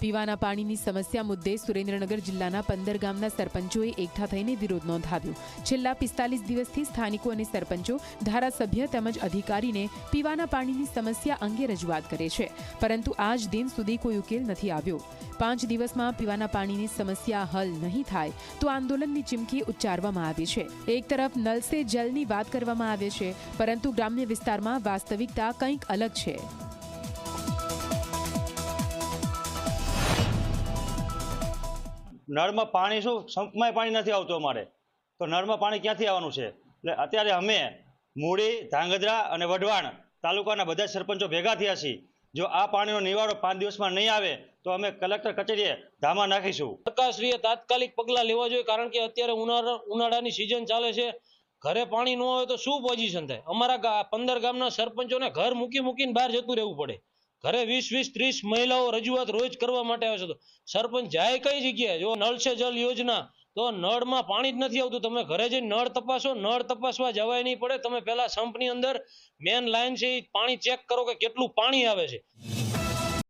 પીવાના પાણીની સમસ્યા મુદ્દે સુરેન્દ્રનગર જિલ્લાના પંદર ગામના સરપંચોએ એકઠા થઈને વિરોધ નોંધાવ્યો. છેલ્લા પિસ્તાલીસ દિવસથી સ્થાનિકો અને સરપંચો, ધારાસભ્ય તેમજ અધિકારીને પીવાના પાણીની સમસ્યા અંગે રજૂઆત કરે છે. પરંતુ આજ દિન સુધી કોઈ ઉકેલ નથી આવ્યો. પાંચ દિવસમાં પીવાના પાણીની સમસ્યા હલ નહીં થાય તો આંદોલનની ચીમકી ઉચ્ચારવામાં આવી છે. એક તરફ નલ સે જલની વાત કરવામાં આવે છે, પરંતુ ગ્રામ્ય વિસ્તારમાં વાસ્તવિકતા કંઈક અલગ છે. નળમાં પાણી શું? સંપમાય પાણી નથી આવતું અમારે. તો નળમાં પાણી ક્યાંથી આવવાનું છે? એટલે અત્યારે અમે મૂળી, ધાંગધ્રા અને વઢવાણ તાલુકાના બધા સરપંચો ભેગા થયા છીએ. જો આ પાણીનો નિવારો પાંચ દિવસમાં નહીં આવે, તો અમે કલેક્ટર કચેરીએ ધામા નાખીશું. સરકારશ્રીએ તાત્કાલિક પગલાં લેવા જોઈએ, કારણ કે અત્યારે ઉનાળા, ઉનાળાની સિઝન ચાલે છે. ઘરે પાણી ન આવે તો શું પોઝિશન થાય? અમારા પંદર ગામના સરપંચોને ઘર મૂકી મૂકીને બહાર જતું રહેવું પડે. ઘરે વીસ વીસ ત્રીસ મહિલાઓ રજૂઆત રોજ કરવા માટે આવે છે. તો સરપંચ જાય કઈ જગ્યાએ? જો નળ છે જલ યોજના, તો નળમાં પાણી જ નથી આવતું. તમે ઘરે જઈને નળ તપાસો, નળ તપાસવા જવાય નહીં પડે. તમે પહેલા સંપની અંદર મેન લાઈન છે એ પાણી ચેક કરો કે કેટલું પાણી આવે છે.